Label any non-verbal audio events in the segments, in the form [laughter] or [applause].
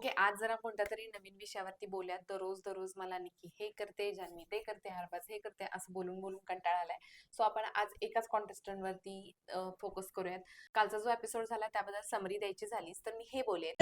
Okay आज जरा कोणत्या तरी नवीन विषयावरती बोलूयात. दररोज दररोज मला निकी हे करते जान्हवी ते करते हरबाज हे करते असं बोलून बोलून कंटाळा आलाय. सो आपण आज एकाच कॉन्टेस्टंट वरती फोकस करूयात. कालचा जो एपिसोड झाला त्याबद्दल समरी द्यायची झालीच तर मी हे बोलेन.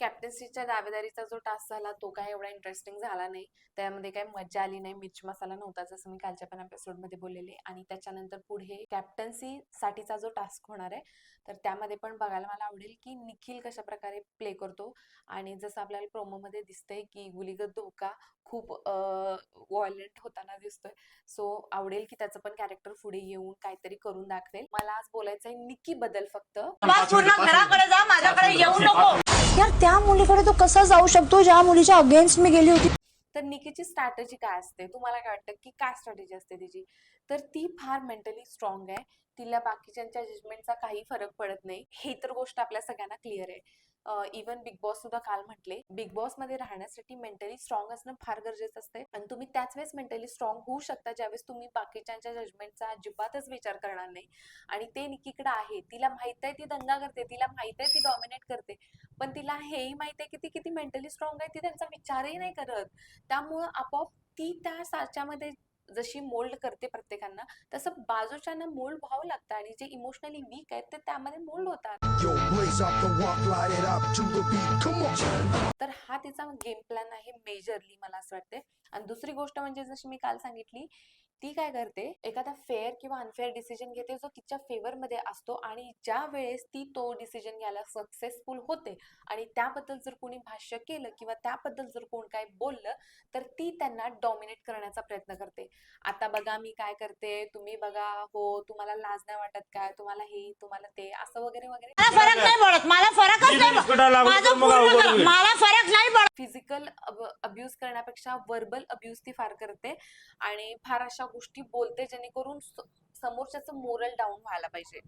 कॅप्टन्सीच्या दावेदारीचा जो टास्क झाला तो काय एवढा इंटरेस्टिंग झाला नाही. त्यामध्ये काही मजा आली नाही. मिर्च मसाला नव्हता जसं मी कालच्या पण एपिसोडमध्ये बोललेले. आणि त्याच्यानंतर पुढे कॅप्टन्सी साठीचा जो टास्क होणार आहे तर त्यामध्ये पण बघायला मला आवडेल की निखिल कशा प्रकारे प्ले करतो. आणि जसं आपल्याला प्रोमो मध्ये दिसतंय की गुलीगत धोका खूप व्हायलेंट होताना दिसतोय. सो आवडेल की त्याचं पण कॅरेक्टर पुढे येऊन काहीतरी करून दाखवेल. मला आज बोलायचंय निकी बदल फक्त. घराकडे जा माझ्याकडे येऊ नको. यार त्या मुलीकडे तो कसा जाऊ शकतो? ज्या मुलीच्या अगेन्स्ट मी गेली होती. तर निकीची स्ट्रॅटेजी काय असते? तुम्हाला काय वाटतं? की काय स्ट्रॅटेजी असते तिची? तर ती फार मेंटली स्ट्रॉंग आहे. तिला बाकीच्यांच्या जजमेंटचा काही फरक पडत नाही. हे तर गोष्ट आपल्या सगळ्यांना क्लिअर आहे. इवन बिग बॉस सुद्धा काल म्हटले बिग बॉसमध्ये राहण्यासाठी मेंटली स्ट्रॉंग असणं फार गरजेचं असते आणि तुम्ही त्याच वेळेस मेंटली स्ट्रॉंग होऊ शकता ज्यावेळेस तुम्ही बाकीच्यांच्या जजमेंटचा अजिबातच विचार करणार नाही. आणि ते निकीकडे आहे. तिला माहीत आहे ती दंगा करते. तिला माहीत आहे ती डॉमिनेट करते. पण तिला हेही माहीत आहे की ती किती मेंटली स्ट्रॉंग आहे ती त्यांचा विचारही नाही करत. त्यामुळं आपोआप ती त्या साच्यामध्ये जशी मोल्ड करते प्रत्येकांना तसं बाजूच्यांना मोल्ड व्हावं लागतं आणि जे इमोशनली वीक आहेत ते त्यामध्ये मोल्ड होतात. तर हा तिचा गेम प्लॅन आहे मेजरली मला असं वाटते आणि दुसरी गोष्ट म्हणजे जशी मी काल सांगितली ती काय करते? एखादा फेअर किंवा अनफेअर डिसिजन घेते जो तिच्या फेवर मध्ये असतो आणि ज्या वेळेस ती तो डिसिजन घ्यायला सक्सेसफुल होते आणि त्याबद्दल जर कोणी भाष्य केलं किंवा त्याबद्दल जर कोण काय बोललं तर ती त्यांना डॉमिनेट करण्याचा प्रयत्न करते. आता बघा मी काय करते? तुम्ही बघा हो तुम्हाला लाज नाही वाटत काय तुम्हाला हे तुम्हाला ते असं वगैरे वगैरे. मला फरक नाही पडत. मला फरकच नाही मला फरक नाही पडत. फिजिकल अब्यूज करण्यापेक्षा वर्बल अब्यूज ती फार करते आणि फार अशा गोष्टी बोलते जेणेकरून समोरच्याचं मोरल डाऊन व्हायला पाहिजे.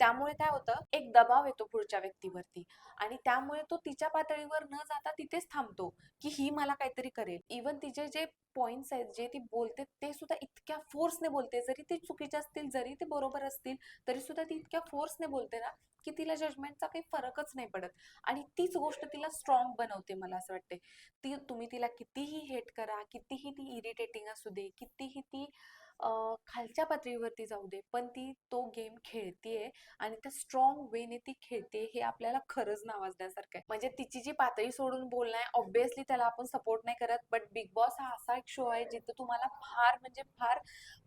त्यामुळे काय होतं एक दबाव येतो पुढच्या व्यक्तीवरती. आणि त्यामुळे तो तिच्या पातळीवर न जाता तिथेच थांबतो की ही मला काहीतरी करेल. इवन तिचे जे पॉइंट्स आहेत जे ती बोलते ते सुद्धा इतक्या फोर्सने बोलते. जरी ते चुकीचे असतील जरी ते बरोबर असतील तरी सुद्धा ती इतक्या फोर्सने बोलते ना की तिला जजमेंटचा काही फरकच नाही पडत. आणि तीच गोष्ट तिला स्ट्रॉंग बनवते मला असं वाटते ती तुम्ही तिला कितीही हेट करा कितीही ती इरिटेटिंग असू दे कितीही ती खालच्या पातळीवरती जाऊ दे पण ती तो गेम खेळतीये आणि त्या स्ट्रॉंग वेने ती खेळते हे आपल्याला खरंच नावाजण्यासारखं आहे. म्हणजे तिची जी पातळी सोडून बोलणं आहे ऑब्विसली त्याला आपण सपोर्ट नाही करत बट बिग बॉस हा असा एक शो आहे जिथे तुम्हाला फार म्हणजे फार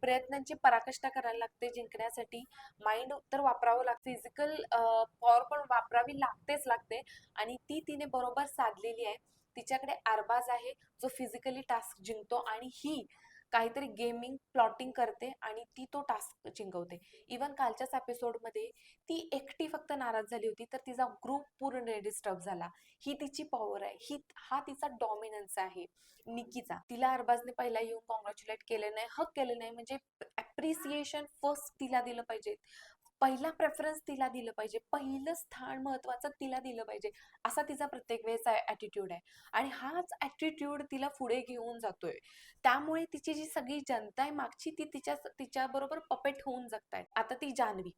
प्रयत्नांची पराकष्टा करायला लागते जिंकण्यासाठी. माइंड तर वापरावं लागतं फिजिकल पॉवर पण वापरावी लागतेच लागते आणि ती तिने बरोबर साधलेली आहे. तिच्याकडे आरबाज आहे जो फिजिकली टास्क जिंकतो आणि ही काहीतरी गेमिंग प्लॉटिंग करते आणि ती तो टास्क जिंकवते. इवन कालच्याच एपिसोडमध्ये ती एकटी फक्त नाराज झाली होती तर तिचा ग्रुप पूर्ण डिस्टर्ब झाला. ही तिची पॉवर आहे. ही हा तिचा डॉमिनन्स आहे. निकीचा तिला अरबाजने पहिला येऊन कॉंग्रॅच्युलेट केलं नाही हक केलं नाही म्हणजे अप्रिसिएशन फर्स्ट तिला दिलं पाहिजे पहिला प्रेफरन्स तिला दिलं पाहिजे. पहिलं स्थान महत्वाचं तिला दिलं पाहिजे. असा तिचा प्रत्येक वेळेचा ॲटिट्यूड आहे. आणि हाच ॲटिट्यूड तिला पुढे घेऊन जातोय. त्यामुळे तिची जी सगळी जनता आहे मागची ती तिच्या तिच्याबरोबर पपेट होऊन जगतायत. आता ती जान्हवी.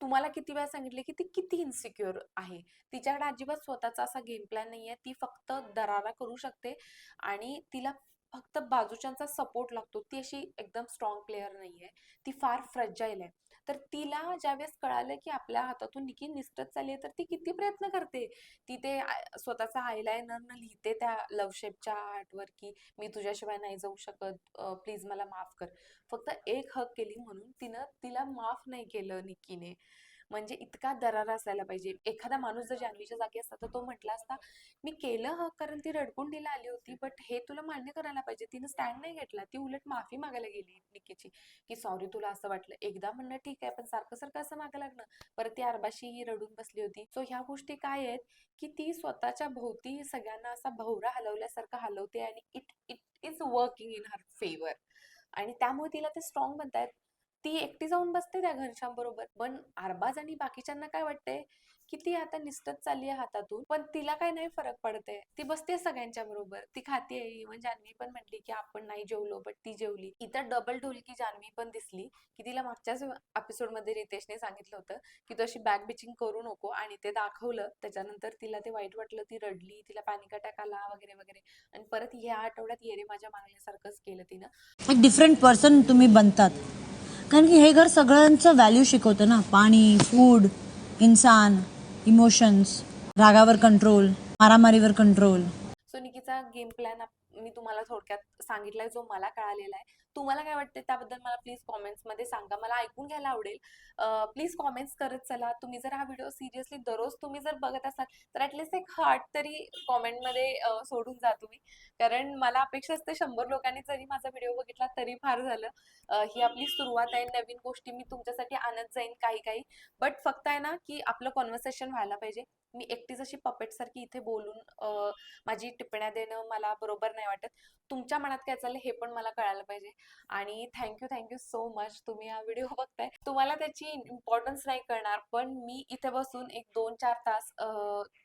तुम्हाला किती वेळा सांगितले की ती किती इन्सिक्युअर आहे? तिच्याकडे अजिबात स्वतःचा असा गेम प्लॅन नाही आहे ती फक्त दरारा करू शकते आणि तिला फक्त बाजूच्यांचा सपोर्ट लागतो. ती अशी एकदम स्ट्रॉंग प्लेअर आहे ती फार फ्रजाईल आहे. तर तिला ज्यावेळेस कळालं की आपल्या हातातून निकी निसटत चालली आहे तर ती किती प्रयत्न करते? ती ते स्वतःचा आयलायनरनं न लिहिते त्या लव शेपच्या आर्टवर की मी तुझ्याशिवाय नाही जाऊ शकत प्लीज मला माफ कर. फक्त एक हक केली म्हणून तिनं तिला माफ नाही केलं निकीने म्हणजे इतका दरारा असायला पाहिजे. एखादा माणूस जर जान्हवीच्या जागी असता तर तो म्हटला असता मी केलं हक कारण ती रडकुंडीला आली होती बट हे तुला मान्य करायला पाहिजे. तिनं स्टँड नाही घेतला. ती उलट माफी मागायला गेली निकीची की सॉरी तुला असं वाटलं. एकदा म्हणणं ठीक आहे पण सारखं सारखं असं मागं लागणं. परत ती आरबाशी ही रडून बसली होती. सो ह्या गोष्टी काय आहेत की ती स्वतःच्या भोवती सगळ्यांना असा भवरा हलवल्यासारखं हलवते आणि it it is working in her favour आणि त्यामुळे तिला ते स्ट्रॉंग बनतायत ती एकटी जाऊन बसते त्या घनश्यामबरोबर पण अरबाज आणि बाकीच्यांना काय वाटतंय? ती आता निसटत चालली आहे हातातून पण तिला काय नाही फरक पडते ती बसते सगळ्यांच्या बरोबर ती खाते इव्हन जान्हवी पण म्हटली की आपण नाही जेवलो बट ती जेवली. इतर डबल ढोलकी जान्हवी पण दिसली की तिला मागच्याच एपिसोडमध्ये रितेशने सांगितलं होतं की तू अशी बॅग बिचिंग करू नको. आणि ते दाखवलं. त्याच्यानंतर तिला ते वाईट वाटलं. ती रडली. तिला पॅनिक अटॅक आला वगैरे वगैरे. आणि परत ह्या आठवड्यात येरे माझ्या मागल्यासारखंच केलं तिनं. डिफरंट पर्सन तुम्ही बनतात. कारण की हे घर सगळ्यांचं व्हॅल्यू शिकवतं ना. पाणी फूड इन्सान इमोशन्स रागावर कंट्रोल मारामारीवर कंट्रोल सो निकीचा गेम प्लॅन मी तुम्हाला थोडक्यात सांगितलाय जो मला कळालेला आहे. तुम्हाला काय वाटतं त्याबद्दल मला प्लीज कॉमेंट्समध्ये सांगा. मला ऐकून घ्यायला आवडेल. प्लीज कॉमेंट्स करत चला. तुम्ही जर हा व्हिडिओ सिरियसली दररोज तुम्ही जर बघत असाल तर ॲटलिस्ट एक हार्ट तरी कॉमेंटमध्ये सोडून जा तुम्ही. कारण मला अपेक्षा असते शंभर लोकांनी जरी माझा व्हिडिओ बघितला तरी फार झालं. ही आपली सुरुवात आहे. नवीन गोष्टी मी तुमच्यासाठी आणत जाईन काही काही. बट फक्त आहे ना की आपलं कॉन्व्हर्सेशन व्हायला पाहिजे. मी एकटीच अशी पपेट सारखी इथे बोलून माझी टिप्पण्या देणं मला बरोबर नाही वाटत. तुमच्या मनात काय चाललं हे पण मला कळायला पाहिजे. आणि थँक्यू थँक्यू सो मच तुम्ही हा व्हिडिओ [laughs] बघताय. तुम्हाला त्याची इम्पॉर्टन्स नाही कळणार पण मी इथे बसून एक दोन चार तास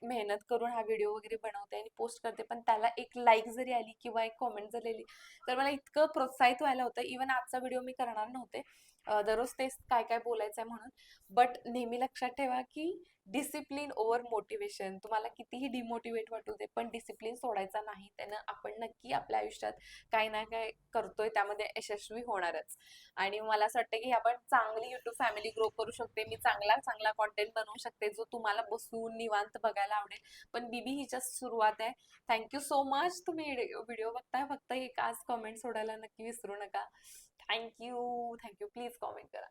मेहनत करून हा व्हिडिओ वगैरे बनवते आणि पोस्ट करते. पण त्याला एक लाईक जरी आली किंवा एक कॉमेंट जरी आली तर मला इतकं प्रोत्साहित व्हायला होतं. इवन आजचा व्हिडिओ मी करणार नव्हते. दररोज तेच काय काय बोलायचं आहे म्हणून. बट नेहमी लक्षात ठेवा की डिसिप्लिन ओव्हर मोटिवेशन तुम्हाला कितीही डिमोटिवेट वाटू दे पण डिसिप्लिन सोडायचा नाही. त्यानं आपण नक्की आपल्या आयुष्यात काही ना काय करतोय त्यामध्ये यशस्वी होणारच. आणि मला असं वाटतं की आपण चांगली युट्यूब फॅमिली ग्रो करू शकते. मी चांगला चांगला कॉन्टेंट बनवू शकते जो तुम्हाला बसून निवांत बघायला आवडेल. पण बीबी ही just सुरुवात आहे. थँक्यू सो मच तुम्ही व्हिडिओ बघताय फक्त एक आज कमेंट सोडायला नक्की विसरू नका. थँक्यू थँक्यू प्लीज कॉमेंट करा